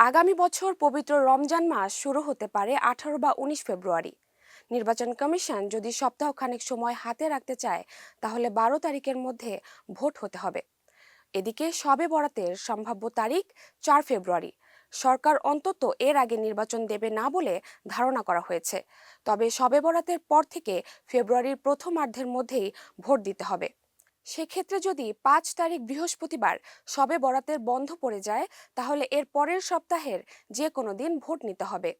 আগামী বছর পবিত্র রমজান মাস শুরু হতে পারে আঠারো বা উনিশ ফেব্রুয়ারি। নির্বাচন কমিশন যদি সপ্তাহখানেক সময় হাতে রাখতে চায়, তাহলে বারো তারিখের মধ্যে ভোট হতে হবে। এদিকে সবে বরাতের সম্ভাব্য তারিখ চার ফেব্রুয়ারি। সরকার অন্তত এর আগে নির্বাচন দেবে না বলে ধারণা করা হয়েছে। তবে সবে বরাতের পর থেকে ফেব্রুয়ারির প্রথমার্ধের মধ্যেই ভোট দিতে হবে। সেক্ষেত্রে যদি পাঁচ তারিখ বৃহস্পতিবার সবে বরাতের বন্ধ পড়ে যায়, তাহলে এর পরের সপ্তাহের যে কোনো দিন ভোট নিতে হবে।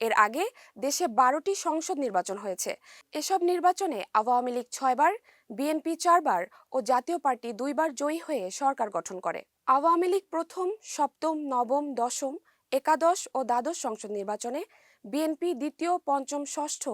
এর আগে দেশে বারোটি সংসদ নির্বাচন হয়েছে। এসব নির্বাচনে আওয়ামী লীগ ছয়বার, বিএনপি চারবার ও জাতীয় পার্টি দুইবার জয়ী হয়ে সরকার গঠন করে। আওয়ামী লীগ প্রথম, সপ্তম, নবম, দশম, একাদশ ও দ্বাদশ সংসদ নির্বাচনে বিএনপি দ্বিতীয়, পঞ্চম, ষষ্ঠ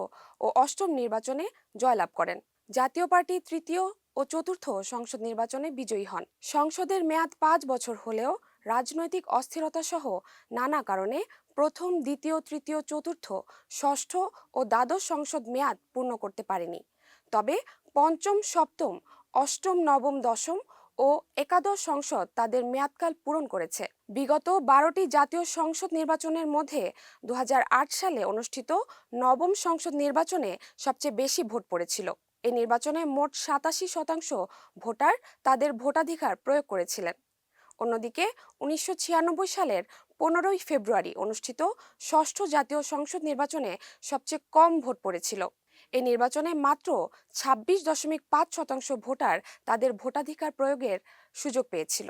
ও অষ্টম নির্বাচনে জয়লাভ করেন। জাতীয় পার্টি তৃতীয় ও চতুর্থ সংসদ নির্বাচনে বিজয়ী হন। সংসদের মেয়াদ পাঁচ বছর হলেও রাজনৈতিক অস্থিরতা সহ নানা কারণে প্রথম, দ্বিতীয়, তৃতীয়, চতুর্থ, ষষ্ঠ ও দ্বাদশ সংসদ মেয়াদ পূর্ণ করতে পারেনি। তবে পঞ্চম, সপ্তম, অষ্টম, নবম, দশম ও একাদশ সংসদ তাদের মেয়াদকাল পূরণ করেছে। বিগত বারোটি জাতীয় সংসদ নির্বাচনের মধ্যে দু হাজার আট সালে অনুষ্ঠিত নবম সংসদ নির্বাচনে সবচেয়ে বেশি ভোট পড়েছিল। এই নির্বাচনে মোট সাতাশি শতাংশ ভোটার তাদের ভোটাধিকার প্রয়োগ করেছিলেন। অন্যদিকে উনিশশো ছিয়ানব্বই সালের পনেরোই ফেব্রুয়ারি অনুষ্ঠিত ষষ্ঠ জাতীয় সংসদ নির্বাচনে সবচেয়ে কম ভোট পড়েছিল। এই নির্বাচনে মাত্র ছাব্বিশ দশমিক পাঁচ শতাংশ ভোটার তাদের ভোটাধিকার প্রয়োগের সুযোগ পেয়েছিল।